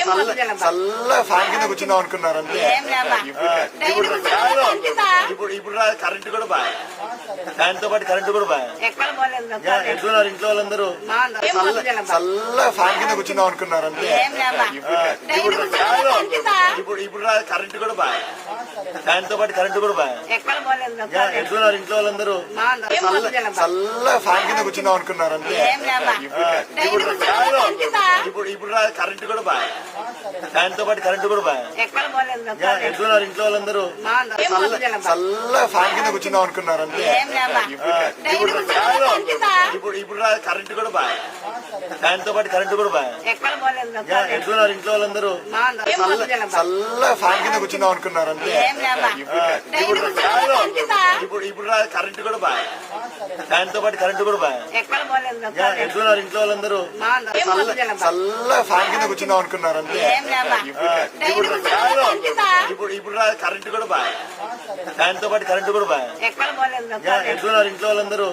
ఏం వద్దులేమ్మా. చల్ల ఫ్యాన్ కింద కూర్చుందాం అనుకున్నారంటే ఏం లేమ్మా. ఇప్పుడు ఇప్పుడు కరెంట్ కూడా బాగా ఫ్యాన్తో పాటు కరెంట్ కూడా బాగా ఎట్లున్నారు ఇంట్లో వాళ్ళందరూ బాగుంది. ఏం చల్ల వద్దులేమ్మా. చల్ల ఫ్యాన్ కింద కూర్చుందాం లేమ్మా. ఇప్పుడు ఇప్పుడు కరెంట్ కూడా బాగా. ఫ్యాన్తో పాటు కరెంట్ కూడా బాగా. ఎట్లున్నారు ఇంట్లో వాళ్ళందరూ? చల్ల ఫ్యాన్ కింద కూర్చుందాం అనుకున్నారంటే ఏం లేమ్మా. ఇప్పుడు ఇప్పుడు కరెంట్ కూడా బాగా. ఫ్యాన్తో పాటు కరెంట్ కూడా బాగా. ఎట్లున్నారు ఇంట్లో వాళ్ళందరూ? చల్ల ఫ్యాన్ కింద కూర్చుందాం అనుకున్నారంటే ఏం లేమ్మా. ఇప్పుడు ఇప్పుడు కరెంట్ కూడా బాగా. ఫ్యాన్తో పాటు కరెంట్ కూడా బాగా ఎట్లున్నారు ఇంట్లో వాళ్ళందరూ. చల్ల ఫ్యాన్ కింద కూర్చుందాం అనుకున్నారంటే ఏం లేమ్మా. ఇప్పుడు ఇప్పుడు కరెంట్ కూడా బాగా ఫ్యాన్తో పాటు కరెంట్ కూడా బాగా ఎట్లున్నారు ఇంట్లో వాళ్ళందరూ. చల్ల ఫ్యాన్ కింద కూర్చుందాం అనుకున్నారంటే ఏం లేమ్మా. ఇప్పుడు ఇప్పుడు కరెంట్ కూడా బాగా ఫ్యాన్తో పాటు కరెంట్ కూడా బాగా ఎట్లున్నారు ఇంట్లో వాళ్ళందరూ.